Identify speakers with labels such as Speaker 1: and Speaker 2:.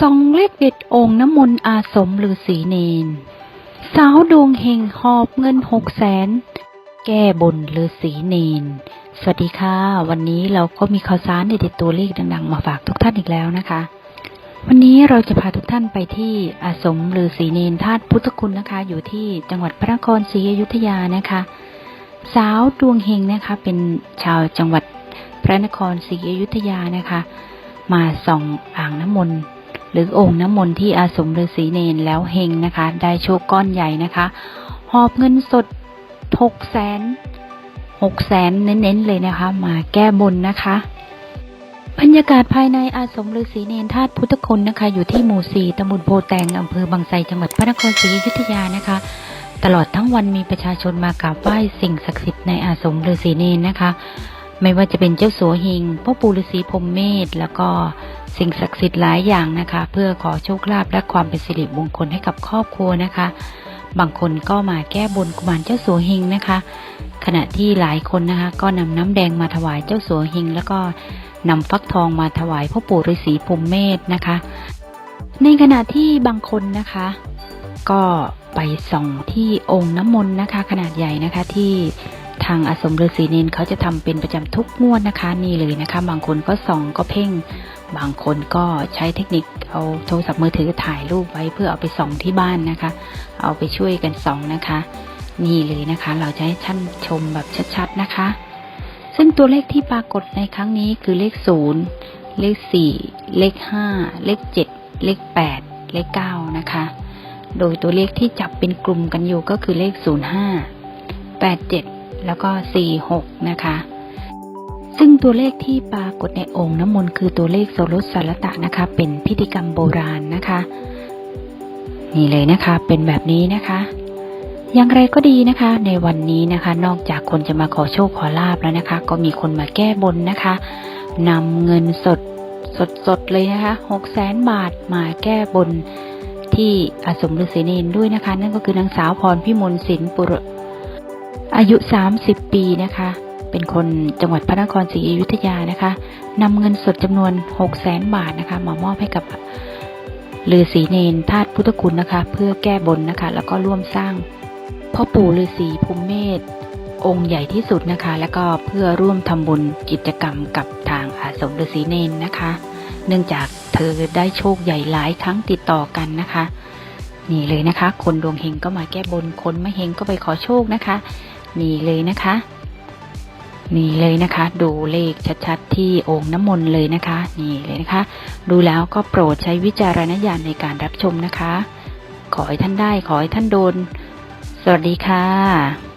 Speaker 1: ส่องเลขเด็ดองน้ำมนต์อาสมฤาษีเนน สาวดวงเฮงหอบเงินหกแสนแก้บนฤาษีเนน สวัสดีค่ะ วันนี้เราก็มีข่าวสารเด็ดตัวเลขดังๆ มาฝากทุกท่านอีกแล้วนะคะ วันนี้เราจะพาทุกท่านไปที่อาสมฤาษีเนนธาตุพุทธคุณนะคะ อยู่ที่จังหวัดพระนครศรีอยุธยานะคะ สาวดวงเฮงนะคะ เป็นชาวจังหวัดพระนครศรีอยุธยานะคะ มาส่องอ่างน้ำมนต์ หรือโอ่งน้ำมนต์ที่อาสมฤาษีเนนแล้วเฮงนะคะ ได้โชคก้อนใหญ่นะคะ หอบเงินสดหกแสนหกแสนเน้นๆเลยนะคะ มาแก้บนนะคะบรรยากาศภายในอาสมฤาษีเนนธาตุพุทธคุณนะคะ อยู่ที่หมู่สี่ตำบลโพแตงอำเภอบางไทรจังหวัดพระนครศรีอยุธยานะคะ ตลอดทั้งวันมีประชาชนมากราบไหว้สิ่งศักดิ์สิทธิ์ในอาสมฤาษีเนนนะคะ ไม่ว่าจะเป็นเจ้าสัวหิงพ่อปู่ฤาษีพรมเมธแล้วก็ สิ่งศักดิ์สิทธิ์หลายอย่างนะคะ เพื่อขอโชคลาภและความเป็นสิริมงคลให้กับครอบครัวนะคะ บางคนก็มาแก้บนกุมารเจ้าสัวหิงนะคะ ขณะที่หลายคนนะคะ ก็นำน้ำแดงมาถวายเจ้าสัวหิงแล้วก็นำฟักทองมาถวายพ่อปู่ฤาษีพรหมเมธนะคะ ในขณะที่บางคนนะคะ ก็ไปส่องที่องค์น้ำมนต์นะคะ ขนาดใหญ่นะคะที่ทางอาสมฤาษีเนนเขาจะทำเป็นประจำทุกงวดนะคะ นี่เลยนะคะ บางคนก็ส่องก็เพ่ง บางคนก็ใช้เทคนิคเอาโทรศัพท์มือถือถ่ายรูปไว้เพื่อเอาไปส่องที่บ้านนะคะ เอาไปช่วยกันส่องนะคะ นี่เลยนะคะ เราจะให้ท่านชมแบบชัดๆนะคะ ซึ่งตัวเลขที่ปรากฏในครั้งนี้คือเลขศูนย์เลขสี่เลขห้าเลขเจ็ดเลขแปดเลขเก้านะคะ โดยตัวเลขที่จับเป็นกลุ่มกันอยู่ก็คือเลข 05 87 แล้วก็ 46 นะคะ ซึ่งตัวเลขที่ปรากฏในองค์น้ำมนต์คือตัวเลขโสรสสารตะนะคะ เป็นพิธีกรรมโบราณนะคะ นี่เลยนะคะเป็นแบบนี้นะคะอย่างไรก็ดีนะคะ ในวันนี้นะคะ นอกจากคนจะมาขอโชคขอลาบแล้วนะคะ ก็มีคนมาแก้บนนะคะนำเงินสดสดๆเลยนะคะ6แสนบาทมาแก้บนที่อาสมฤาษีเนนด้วยนะคะ นั่นก็คือนางสาวพรพิมลสินปุรอายุ 30 ปีนะคะ เป็นคนจังหวัดพระนครศรีอยุธยานะคะนำเงินสดจำนวน6 0แสนบาทนะคะมามอบให้กับฤาษีเนนธาตุพุทธคุณนะคะ เพื่อแก้บนนะคะ แล้วก็ร่วมสร้างพ่อปู่ฤาษีภูมิเมธองค์ใหญ่ที่สุดนะคะ แล้วก็เพื่อร่วมทำบุญกิจกรรมกับทางอาสมฤาษีเนนนะคะ เนื่องจากเธอได้โชคใหญ่หลายครั้งติดต่อกันนะคะ นี่เลยนะคะ คนดวงเฮงก็มาแก้บนคนไม่เฮงก็ไปขอโชคนะคะ นี่เลยนะคะ นี่เลยนะคะ ดูเลขชัดๆ ที่โอ่งน้ำมนต์เลยนะคะ นี่เลยนะคะ ดูแล้วก็โปรดใช้วิจารณญาณในการรับชมนะคะ ขอให้ท่านได้ขอให้ท่านโดน สวัสดีค่ะ